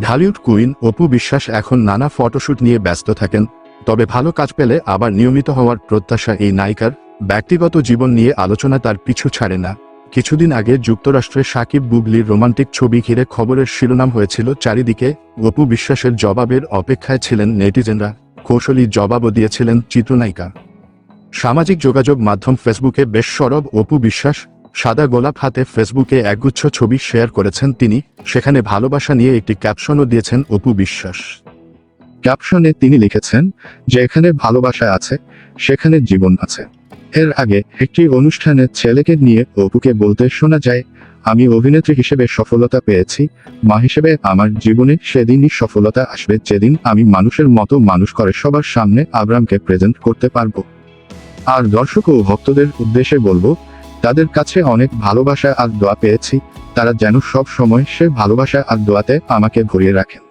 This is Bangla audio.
ঢালিউড কুইন অপু বিশ্বাস এখন নানা ফটোশুট নিয়ে ব্যস্ত থাকেন, তবে ভালো কাজ পেলে আবার নিয়মিত হওয়ার প্রত্যাশা এই নায়িকার, ব্যক্তিগত জীবন নিয়ে আলোচনা তার পিছু ছাড়ে না। কিছুদিন আগে যুক্তরাষ্ট্রে সাকিব বুবলির রোমান্টিক ছবি ঘিরে খবরের শিরোনাম হয়েছিল চারিদিকে, অপু বিশ্বাসের জবাবের অপেক্ষায় ছিলেন নেটিজেনরা, কৌশলী জবাবও দিয়েছিলেন চিত্রনায়িকা। সামাজিক যোগাযোগ মাধ্যম ফেসবুকে বেশ সরব অপু বিশ্বাস সাদা গোলাপ হাতে ফেসবুকে একগুচ্ছ ছবি শেয়ার করেছেন তিনি, সেখানে ভালোবাসা নিয়ে একটি ক্যাপশনও দিয়েছেন অপু বিশ্বাস। ক্যাপশনে তিনি লিখেছেন যে এখানে ভালোবাসা আছে, সেখানে জীবন আছে। এর আগে একটি অনুষ্ঠানে ছেলেকে নিয়ে অপুকে বলতে শোনা যায়, আমি অভিনেত্রী হিসেবে সফলতা পেয়েছি, মা হিসেবে আমার জীবনে সেদিনই সফলতা আসবে, যেদিন আমি মানুষের মতো মানুষ করে সবার সামনে আব্রামকে প্রেজেন্ট করতে পারব। আর দর্শক ও ভক্তদের উদ্দেশ্যে বলব তাদের কাছে অনেক ভালোবাসা আর দোয়া পেয়েছি, তারা যেন সব সময় সে ভালোবাসা আর দোয়াতে আমাকে ভরিয়ে রাখেন।